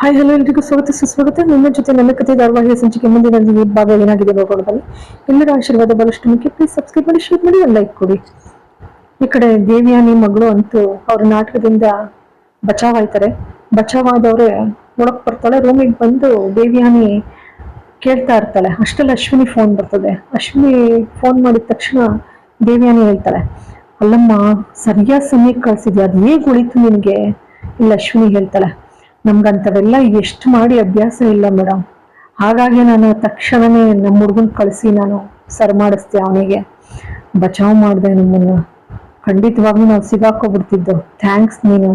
Hi hello ಎಲ್ರಿಗೂ ಸ್ವಾಗತ, ಸುಸ್ವಾಗತ. ನಿಮ್ಮ ಜೊತೆ ನನ್ನ ಕತೆ ಧಾರವಾಹಿಯ ಸಂಚಿಕೆ ಮುಂದಿನ ಭಾಗ ಏನಾಗಿದೆ ಬನ್ನಿ ಎಲ್ಲರ ಆಶೀರ್ವಾದ ಬಹಳಷ್ಟು ಮುಖ್ಯ. ಪ್ಲೀಸ್ ಸಬ್ಸ್ಕ್ರೈಬ್ ಮಾಡಿ ಶೇರ್ ಮಾಡಿ ಲೈಕ್ ಕೊಡಿ. ಈ ಕಡೆ ದೇವಿಯಾನಿ ಮಗಳು ಅಂತೂ ಅವ್ರ ನಾಟಕದಿಂದ ಬಚಾವ್ ಆಯ್ತಾರೆ ಬಚಾವ್ ಆದವ್ರೆ ಒಳಗ್ ಬರ್ತಾಳೆ ರೂಮಿಗೆ ಬಂದು ದೇವಿಯಾನಿ ಕೇಳ್ತಾ ಇರ್ತಾಳೆ. ಅಷ್ಟರಲ್ಲಿ ಅಶ್ವಿನಿ ಫೋನ್ ಬರ್ತದೆ. ಅಶ್ವಿನಿ ಫೋನ್ ಮಾಡಿದ ತಕ್ಷಣ ದೇವಿಯಾನಿ ಹೇಳ್ತಾಳೆ, ಅಲ್ಲಮ್ಮ, ಸರಿಯಾದ ಸಮಯಕ್ಕೆ ಕಳ್ಸಿದ್ಯಾ? ಅದು ಹೇಗೆ ಉಳಿತು ನಿನಗೆ? ಇಲ್ಲ ಅಶ್ವಿನಿ ಹೇಳ್ತಾಳೆ ನಮ್ಗಂಥವೆಲ್ಲ ಎಷ್ಟು ಮಾಡಿ ಅಭ್ಯಾಸ ಇಲ್ಲ ಮೇಡಮ್. ಹಾಗಾಗಿ ನಾನು ತಕ್ಷಣವೇ ನಮ್ಮ ಹುಡುಗನ್ ಕಳಿಸಿ ನಾನು ಸರ್ ಮಾಡಿಸ್ದೆ ಅವನಿಗೆ. ಬಚಾವ್ ಮಾಡಿದೆ ನಮ್ಮನ್ನು. ಖಂಡಿತವಾಗ್ಲೂ ನಾವು ಸಿಗಾಕೋಬಿಡ್ತಿದ್ದು. ಥ್ಯಾಂಕ್ಸ್ ನೀನು.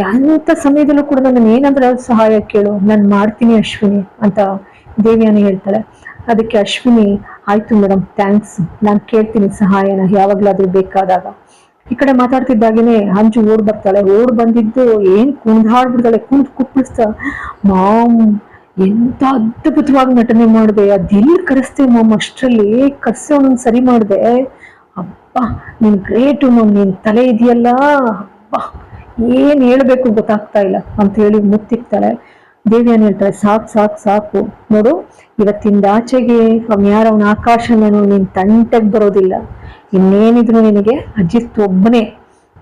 ಅಂಥ ಸಮಯದಲ್ಲೂ ಕೂಡ ನಾನು ಏನಾದ್ರೂ ಸಹಾಯ ಕೇಳು. ನಾನು ಮಾಡ್ತೀನಿ ಅಶ್ವಿನಿ ಅಂತ ದೇವಿಯಾನಿ ಹೇಳ್ತಾಳೆ. ಅದಕ್ಕೆ ಅಶ್ವಿನಿ, ಆಯ್ತು ಮೇಡಮ್ ಥ್ಯಾಂಕ್ಸ್ ನಾನು ಕೇಳ್ತೀನಿ ಸಹಾಯನ. ಯಾವಾಗ್ಲಾದ್ರೂ ಬೇಕಾದಾಗ. ಈ ಕಡೆ ಮಾತಾಡ್ತಿದ್ದಾಗೇನೆ ಹಂಚು ಓಡ್ ಬರ್ತಾಳೆ, ಓಡ್ ಬಂದಿದ್ದು ಏನ್ ಕುಂದಾಡ್ಬಿಡ್ತಾಳೆ ಕುಂದ್ ಕುಪ್ಪಳಿಸ್ತಾ, ಮಾಮ್, ಎಂತ ಅದ್ಭುತವಾಗಿ ನಟನೆ ಮಾಡಿದೆ ಅದೆಲ್ಲಿ ಕರೆಸ್ತೆ ಮಾಮ್ ಅಷ್ಟರಲ್ಲಿ, ಕರ್ಸೆ ಅವನನ್ನ ಸರಿ ಮಾಡಿದೆ. ಅಬ್ಬಾ, ನೀನ್ ಗ್ರೇಟು ಮಾಮ್, ನಿನ್ ತಲೆ ಇದೆಯಲ್ಲ, ಅಬ್ಬಾ, ಏನ್ ಹೇಳ್ಬೇಕು ಗೊತ್ತಾಗ್ತಾ ಇಲ್ಲ, ಅಂತ ಹೇಳಿ ಮುತ್ತಿಕ್ತಾಳೆ. ದೇವಿಯನ್ ಹೇಳ್ತಾಳೆ ಸಾಕು ಸಾಕು ಸಾಕು. ನೋಡು, ಇವತ್ತಿಂದ ಆಚೆಗೆ ಅವ್ನ ಆಕಾಶನೂ ನಿನ್ ತಂಟೆಗೆ ಬರೋದಿಲ್ಲ. ಇನ್ನೇನಿದ್ರು ನಿನಗೆ ಅಜಿತ್ ಒಬ್ಬನೇ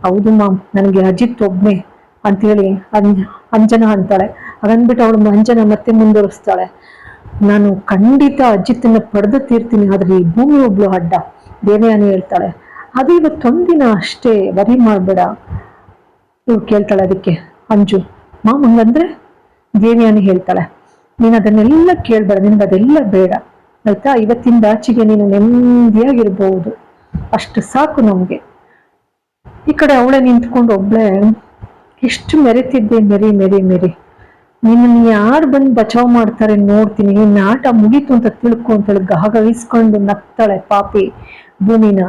ಹೌದು ಮಾಮ್, ನನಗೆ ಅಜಿತ್ ಒಬ್ಬನೇ ಅಂತೇಳಿ ಅಂಜ, ಅಂಜನ ಅಂತಾಳೆ. ಅದನ್ಬಿಟ್ಟು ಅವಳು ಅಂಜನ ಮತ್ತೆ ಮುಂದುವರಿಸ್ತಾಳೆ. ನಾನು ಖಂಡಿತ ಅಜಿತ್ತನ್ನ ಪಡೆದು ತೀರ್ತೀನಿ, ಆದ್ರೆ ಈ ಭೂಮಿ ಒಬ್ಳು ಅಡ್ಡ, ದೇವಯಾನಿ ಹೇಳ್ತಾಳೆ. ಅದು ಇವತ್ತೊಂದಿನ ಅಷ್ಟೇ, ವರಿ ಮಾಡಬೇಡ. ಇವ್ ಕೇಳ್ತಾಳೆ ಅದಕ್ಕೆ, ಅಂಜು, ಮಾಮ್ ಹಂಗಂದ್ರೆ? ದೇವಿಯಾನಿ ಹೇಳ್ತಾಳೆ, ನೀನು ಅದನ್ನೆಲ್ಲ ಕೇಳ್ಬೇಡ, ನಿನ್ಗೆ ಅದೆಲ್ಲ ಬೇಡ, ಆಯ್ತಾ? ಇವತ್ತಿಂದ ಆಚೆಗೆ ನೀನು ನೆಮ್ಮದಿಯಾಗಿರ್ಬಹುದು ಅಷ್ಟು ಸಾಕು ನಮ್ಗೆ. ಈ ಕಡೆ ಅವಳೆ ನಿಂತ್ಕೊಂಡು, ಒಬ್ಳೆ, ಎಷ್ಟು ಮೆರೆತಿದ್ದೆ, ಮೆರಿ ಮೆರಿ ಮೆರಿ. ನಿನ್ನ ಯಾರು ಬಂದು ಬಚಾವ್ ಮಾಡ್ತಾರೆ ನೋಡ್ತೀನಿ. ನಿನ್ನ ಆಟ ಮುಗೀತು ಅಂತ ತಿಳ್ಕೊ ಅಂತೇಳಿ ಗಹಗಹಿಸ್ಕೊಂಡು ನಗ್ತಾಳೆ ಪಾಪಿ ಭೂಮಿನ.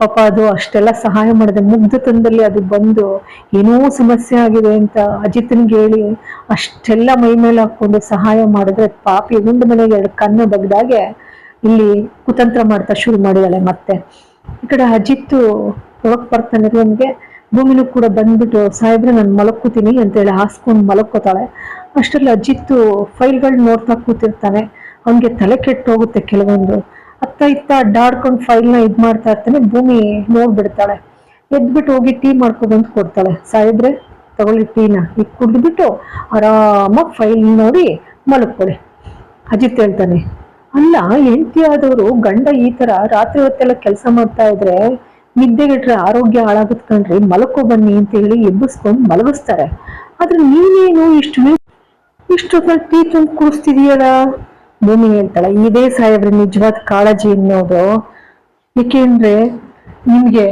ಪಾಪ ಅದು ಅಷ್ಟೆಲ್ಲ ಸಹಾಯ ಮಾಡಿದೆ. ಮುಗ್ಧತನದಲ್ಲಿ ಅದು ಬಂದು ಏನೋ ಸಮಸ್ಯೆ ಆಗಿದೆ ಅಂತ ಅಜಿತ್ನಿಗೆ ಹೇಳಿ ಅಷ್ಟೆಲ್ಲ ಮೈ ಮೇಲೆ ಹಾಕೊಂಡು ಸಹಾಯ ಮಾಡಿದ್ರೆ ಪಾಪಿ ಗುಂಡು ಮನೆಗೆ ಎರಡು ಕಣ್ಣು ಬಗ್ದಾಗೆ ಇಲ್ಲಿ ಕುತಂತ್ರ ಮಾಡ್ತಾ ಶುರು ಮಾಡಿದಾಳೆ ಮತ್ತೆ. ಈ ಕಡೆ ಅಜಿತ್ತು ಯಾವಾಗ ಬರ್ತಾನೆ ನಮ್ಗೆ ಭೂಮಿನೂ ಕೂಡ ಬಂದ್ಬಿಟ್ಟು, ಸಾಹೇಬ್ರೆ, ನಾನು ಮಲಕ್ಕೋತೀನಿ ಅಂತೇಳಿ ಹಾಸ್ಕೊಂಡು ಮಲಕ್ಕೋತಾಳೆ ಅಷ್ಟರಲ್ಲಿ ಅಜಿತ್ತು ಫೈಲ್ಗಳು ನೋಡ್ತಾ ಕೂತಿರ್ತಾನೆ. ಅವನಿಗೆ ತಲೆ ಕೆಟ್ಟೋಗುತ್ತೆ ಕೆಲವೊಂದು. ಅತ್ತ ಇತ್ತ ಅಡ್ಡಾಡ್ಕೊಂಡು ಫೈಲ್ನ ಇದು ಮಾಡ್ತಾ ಇರ್ತಾನೆ, ಭೂಮಿ ನೋಡ್ಬಿಡ್ತಾಳೆ. ಎದ್ಬಿಟ್ಟು ಹೋಗಿ ಟೀ ಮಾಡ್ಕೊಬಂದು ಕೊಡ್ತಾಳೆ. ಸಾಯಿದ್ರೆ ತಗೊಳ್ಳಿ ಟೀನ. ಈಗ ಕುಡಿದ್ಬಿಟ್ಟು ಆರಾಮಾಗಿ ಫೈಲ್ ನೋಡಿ ಮಲಕ್ಕೊಳ್ಳಿ ಅಜಿತ್ ಹೇಳ್ತಾನೆ, ಅಲ್ಲ, ಹೆಂಡತಿ ಆದವರು ಗಂಡ ಈ ತರ ರಾತ್ರಿ ಹೊತ್ತೆಲ್ಲ ಕೆಲಸ ಮಾಡ್ತಾ ಇದ್ರೆ ನಿದ್ದೆಗಿಟ್ರೆ ಆರೋಗ್ಯ ಹಾಳಾಗುತ್ತೆ ಕಣ್ರಿ. ಮಲಕೋ ಬನ್ನಿ ಅಂತ ಹೇಳಿ ಎಬ್ಬಿಸ್ಕೊಂಡು ಮಲಗಿಸ್ತಾರೆ. ಆದ್ರೆ ನೀನೇನು ಇಷ್ಟು ಇಷ್ಟೊತ್ತಲ್ಲಿ ಟೀ ತುಂಬ ಕುಡಿಸ್ತಿದೀಯಲ್ಲ? ಭೂಮಿ ಹೇಳ್ತಾಳೆ, ಇದೇ ಸಾಹೇಬ್ರ, ನಿಜವಾದ ಕಾಳಜಿ ಅನ್ನೋದು ಏಕೆಂದ್ರೆ ನಿಮ್ಗೆ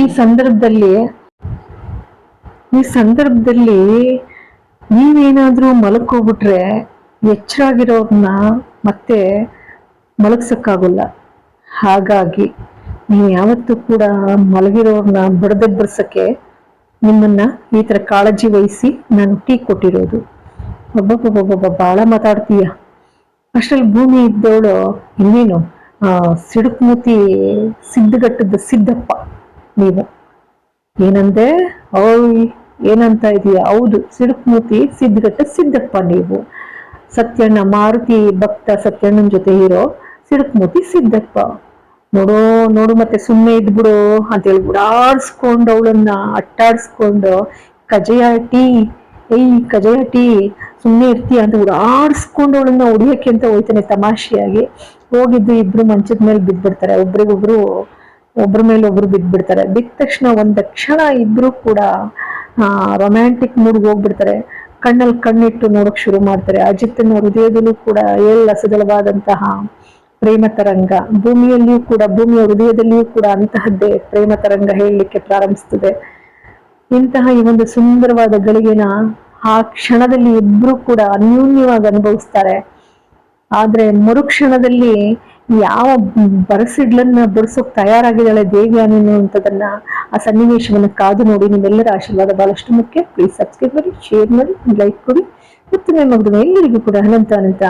ಈ ಸಂದರ್ಭದಲ್ಲಿ ಈ ಸಂದರ್ಭದಲ್ಲಿ ನೀವೇನಾದ್ರೂ ಮಲಕೋಗ್ಬಿಟ್ರೆ ಎಚ್ಚರಾಗಿರೋದನ್ನ ಮತ್ತೆ ಮಲಗ್ಸಕ್ಕಾಗಲ್ಲ. ಹಾಗಾಗಿ, ನೀವು ಯಾವತ್ತೂ ಕೂಡ ಮಲಗಿರೋರ್ನ ಬಡದೆಬ್ಬರ್ಸಕ್ಕೆ ನಿಮ್ಮನ್ನ ಈ ತರ ಕಾಳಜಿ ವಹಿಸಿ ನಾನು ಟೀ ಕೊಟ್ಟಿರೋದು. ಒಬ್ಬೊಬ್ಬೊಬ್ಬೊಬ್ಬ ಬಾಳ ಮಾತಾಡ್ತೀಯ. ಅಷ್ಟ್ರಲ್ಲಿ ಭೂಮಿ ಇದ್ದವಳು ಇನ್ನೇನು? ಸಿಡುಕ್ಮೂತಿ ಸಿದ್ಧಗಟ್ಟದ ಸಿದ್ದಪ್ಪ ನೀವು. ಏನಂದೆ? ಓಯ್, ಏನಂತ ಇದೀಯ? ಹೌದು, ಸಿಡುಕ್ಮೂತಿ ಸಿದ್ಧಗಟ್ಟ ಸಿದ್ದಪ್ಪ ನೀವು. ಸತ್ಯಣ್ಣ ಮಾರುತಿ ಭಕ್ತ ಸತ್ಯಣ್ಣನ ಜೊತೆ ಇರೋ ಸಿಡುಕ್ಮೂತಿ ಸಿದ್ದಪ್ಪ. ನೋಡೋ, ನೋಡು ಮತ್ತೆ ಸುಮ್ಮನೆ ಇದ್ಬಿಡು ಅಂತೇಳಿ ಹೇಳಿ ಉಡಾಡ್ಸ್ಕೊಂಡು ಅವಳನ್ನ ಅಟ್ಟಾಡ್ಸ್ಕೊಂಡು ಕಜಯ ಏಯ್ ಕಜಯ ಟೀ ಸುಮ್ಮನೆ ಇರ್ತೀಯ ಅಂತ ಓಡಾಡಿಸ್ಕೊಂಡು ಅವಳನ್ನ ಹೊಡಿಯಕ್ಕೆ ಅಂತ ಹೋಯ್ತಾನೆ ತಮಾಷೆಯಾಗಿ. ಹೋಗಿದ್ದು ಇಬ್ರು ಮಂಚದ ಮೇಲೆ ಬಿದ್ದ್ಬಿಡ್ತಾರೆ ಒಬ್ರಿಗೊಬ್ರು, ಒಬ್ರ ಮೇಲೆ ಒಬ್ರು ಬಿದ್ದ್ಬಿಡ್ತಾರೆ ಬಿದ್ದ ತಕ್ಷಣ ಒಂದ್ ಕ್ಷಣ ಇಬ್ರು ಕೂಡ ರೊಮ್ಯಾಂಟಿಕ್ ಮೂಡ್ಗೆ ಹೋಗ್ಬಿಡ್ತಾರೆ. ಕಣ್ಣಲ್ಲಿ ಕಣ್ಣಿಟ್ಟು ನೋಡಕ್ ಶುರು ಮಾಡ್ತಾರೆ. ಅಜಿತ್ನ ಹೃದಯದಲ್ಲೂ ಕೂಡ ಎಲ್ಲ ಸದಳವಾದಂತಹ ಪ್ರೇಮ ತರಂಗ. ಭೂಮಿಯಲ್ಲಿಯೂ ಕೂಡ, ಭೂಮಿಯ ಹೃದಯದಲ್ಲಿಯೂ ಕೂಡ ಅಂತಹದ್ದೇ ಪ್ರೇಮ ತರಂಗ ಹೇಳಲಿಕ್ಕೆ ಪ್ರಾರಂಭಿಸ್ತದೆ. ಇಂತಹ ಈ ಒಂದು ಸುಂದರವಾದ ಗಳಿಗೆನ ಆ ಕ್ಷಣದಲ್ಲಿ ಇಬ್ರು ಕೂಡ ಅನ್ಯೂನ್ಯವಾಗಿ ಅನುಭವಿಸ್ತಾರೆ. ಆದ್ರೆ ಮರುಕ್ಷಣದಲ್ಲಿ ಯಾವ ಬರಸಿಡ್ಲನ್ನ ಬಡಿಸೋಕ್ ತಯಾರಾಗಿದ್ದಾಳೆ ದೇವಿ ಅನ್ನುವಂಥದ್ದನ್ನ ಆ ಸನ್ನಿವೇಶವನ್ನ ಕಾದು ನೋಡಿ ನಿಮ್ಮೆಲ್ಲರ ಆಶೀರ್ವಾದ ಬಹಳಷ್ಟು ಮುಖ್ಯ. ಪ್ಲೀಸ್ ಸಬ್ಸ್ಕ್ರೈಬ್ ಮಾಡಿ ಶೇರ್ ಮಾಡಿ ಲೈಕ್ ಕೊಡಿ. ಮತ್ತು ನಿಮ್ಮ ಕೂಡ ಅನಂತ ಅನಂತ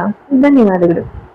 ಧನ್ಯವಾದಗಳು.